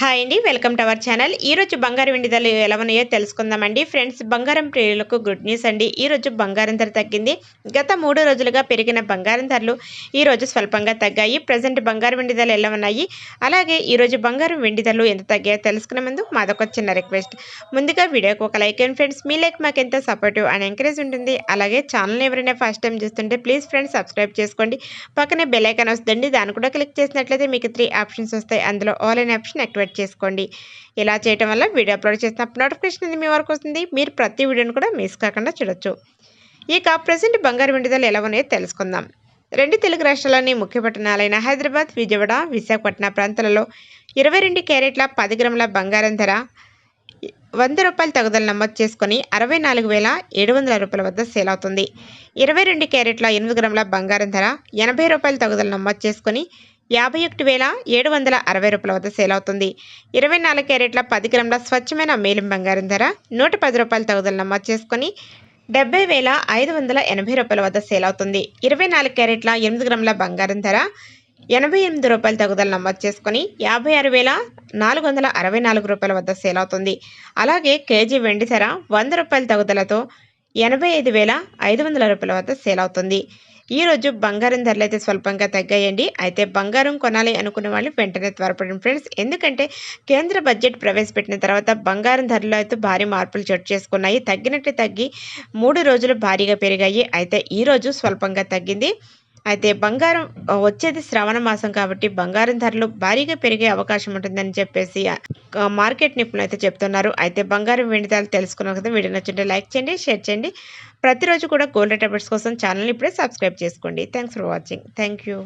Hi అండి welcome to our channel. ఈ రోజు బంగారం వెండి ధరలు ఎలా ఉన్నాయో తెలుసుకుందామండి. ఫ్రెండ్స్ బంగారం ప్రియులకు గుడ్ న్యూస్ అండి. ఈ రోజు బంగారం ధర తగ్గింది. గత మూడు రోజులుగా పెరిగిన బంగారం ధరలు ఈ రోజు స్వల్పంగా తగ్గాయి. ప్రజెంట్ బంగారం వెండి ధరలు ఎలా ఉన్నాయి? అలాగే ఈరోజు బంగారం వెండి ధరలు ఎంత తగ్గాయో తెలుసుకునే ముందు మాదొక చిన్న రిక్వెస్ట్. ముందుగా వీడియోకి ఒక లైక్ అండ్ ఫ్రెండ్స్ మీ లైక్ మాకు ఎంత సపోర్టివ్ అండ్ ఎంకరేజ్ ఉంటుంది. అలాగే ఛానల్ ఎవరైనా ఫస్ట్ టైం చూస్తుంటే ప్లీజ్ ఫ్రెండ్స్ సబ్స్క్రైబ్ చేసుకోండి. పక్కనే బెల్ ఐకాన్ వస్తుంది దాన్ని కూడా క్లిక్ చేసినట్లయితే మీకు త్రీ ఆప్షన్స్ వస్తాయి. అందులో ఆల్ అనే ఆప్షన్ యాక్టివేట్ చేసుకోండి. ఇలా చేయడం వల్ల వీడియో అప్లోడ్ చేసినప్పుడు నోటిఫికేషన్ అనేది మీ వరకు వస్తుంది. మీరు ప్రతి వీడియోని కూడా మిస్ కాకుండా చూడొచ్చు. ఇక ప్రజెంట్ బంగారు వెండిదలు ఎలా ఉన్నాయో తెలుసుకుందాం. రెండు తెలుగు రాష్ట్రాల్లోని ముఖ్య పట్టణాలైన హైదరాబాద్ విజయవాడ విశాఖపట్నం ప్రాంతాలలో ఇరవై రెండు క్యారెట్ల పది గ్రాముల బంగారం ధర వంద రూపాయల తగుదల నమోదు చేసుకొని అరవై నాలుగు వేల ఏడు వందల రూపాయల వద్ద సేల్ అవుతుంది. ఇరవై రెండు క్యారెట్ల ఎనిమిది గ్రాముల బంగారం ధర ఎనభై రూపాయల తగుదల నమోదు చేసుకొని యాభై ఒకటి వేల ఏడు వందల అరవై రూపాయల వద్ద సేల్ అవుతుంది. ఇరవై నాలుగు క్యారెట్ల పది గ్రాముల స్వచ్ఛమైన మేలిం బంగారం ధర నూట పది రూపాయల తగుదల నమోదు చేసుకొని డెబ్బై వేల ఐదు వందల ఎనభై రూపాయల వద్ద సేల్ అవుతుంది. ఇరవై నాలుగు క్యారెట్ల ఎనిమిది గ్రాముల బంగారం ధర ఎనభై ఎనిమిది రూపాయల తగుదల నమోదు చేసుకుని యాభై ఆరు వేల నాలుగు వందల అరవై నాలుగు రూపాయల వద్ద సేల్ అవుతుంది. అలాగే కేజీ వెండి ధర వంద రూపాయల తగుదలతో ఎనభై ఐదు వేల ఐదు వందల రూపాయల వద్ద సేల్ అవుతుంది. ఈ రోజు బంగారం ధరలు అయితే స్వల్పంగా తగ్గాయండి. అయితే బంగారం కొనాలి అనుకున్న వాళ్ళు వెంటనే త్వరపడండి ఫ్రెండ్స్. ఎందుకంటే కేంద్ర బడ్జెట్ ప్రవేశపెట్టిన తర్వాత బంగారం ధరలు అయితే భారీ మార్పులు చోటు చేసుకున్నాయి. తగ్గినట్టు తగ్గి మూడు రోజులు భారీగా పెరిగాయి. అయితే ఈ రోజు స్వల్పంగా తగ్గింది. అయితే బంగారం వచ్చేది శ్రావణ మాసం కాబట్టి బంగారం ధరలు భారీగా పెరిగే అవకాశం ఉంటుందని చెప్పేసి మార్కెట్ నిపుణులు అయితే చెప్తున్నారు. అయితే బంగారం వెండి ధరలు తెలుసుకున్న కదా వీడియో నచ్చింటే లైక్ చేయండి షేర్ చేయండి. ప్రతిరోజు కూడా గోల్డ్ టాబ్లెట్స్ కోసం ఛానల్ని ఇప్పుడే సబ్స్క్రైబ్ చేసుకోండి. Thanks for watching. Thank you.